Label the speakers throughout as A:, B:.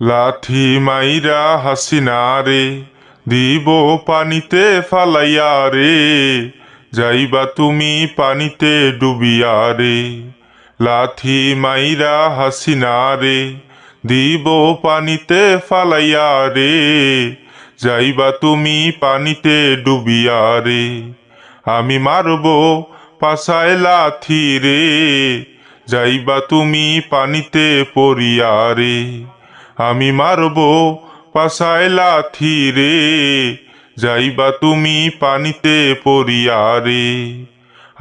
A: লাঠি মাইরা হাসিনা রে দিব পানিতে ফালাইয়া রে যাইবা তুমি পানিতে ডুবিয়া রে লাঠি মাইরা হাসিনা রে দিব পানিতে ফালাইয়া রে যাইবা তুমি পানিতে ডুবিয়া রে আমি মারব পাশায় লাথি রে, যাইবা তুমি পানিতে পড়িয়া রে আমি মারব পাশায় লাথি রে। যাইবা তুমি পানিতে পড়িয়া রে।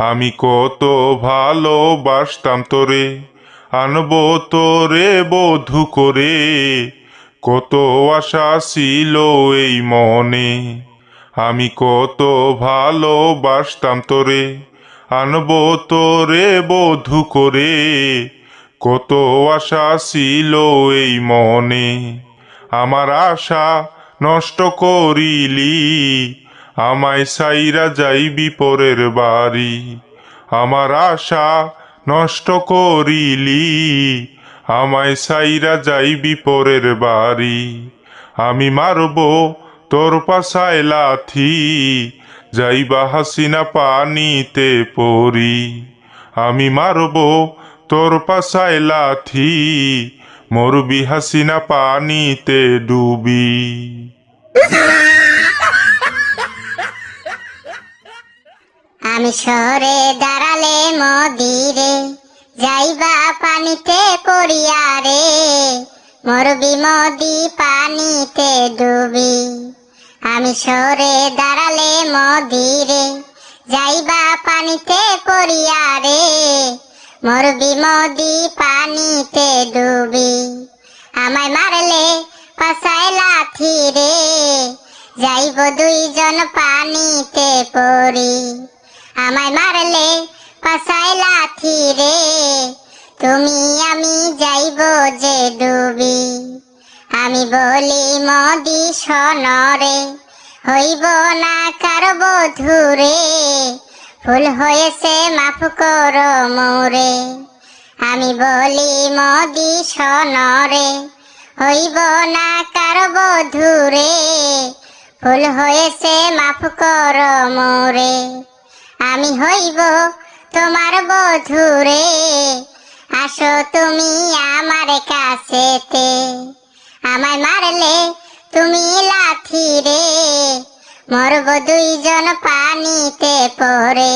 A: আমি কত ভালোবাসতাম তোরে, আনব তোরে বধু করে। কত আশা ছিল এই মনে, আমি কত ভালোবাসতাম তোরে, আনব তোরে বধু করে। কত আশা ছিল এই মনে। আমার আশা নষ্ট করিলি, আমায় সাইরা যাইবি পরের বাড়ি। আমার আশা নষ্ট করিলি, আমায় সাইরা যাইবি পরের বাড়ি। আমি মারব তোর পাশায় লাথি, যাইবা হাসিনা পানিতে পড়ি। আমি মারব তোর পাশায় লাথি, মরবি হাসিনা পানিতে ডুবি।
B: আমি সরে দাঁড়ালে মদিরে, যাইবা পানিতে পড়িয়া রে। মরবি মদি পানিতে ডুবি। আমি সরে দাঁড়ালে মদিরে, যাইবা পানিতে পড়িয়া রে। মরবি মদি পানিতে ডুবি। আমায় মারলে পাশায় লাথি রে। যাইব দুইজন পানিতে পড়ি। আমায় মারলে পাশায় লাথি রে। তুমি আমি যাইব যে ডুবি। আমি বলি মদি সনরে হইব না কার বধুরে ফুল হয়েছে, মাফ করো মোরে। আমি বলি, মদি সনরে, হইব না কার বধুরে। ফুল হয়েছে, মাফ করো মোরে। আমি হইব তোমার বধুরে। আসো তুমি আমার কাছেতে। আমায় মারলে তুমি লাথি রে মরব দুইজন পানিতে পড়ে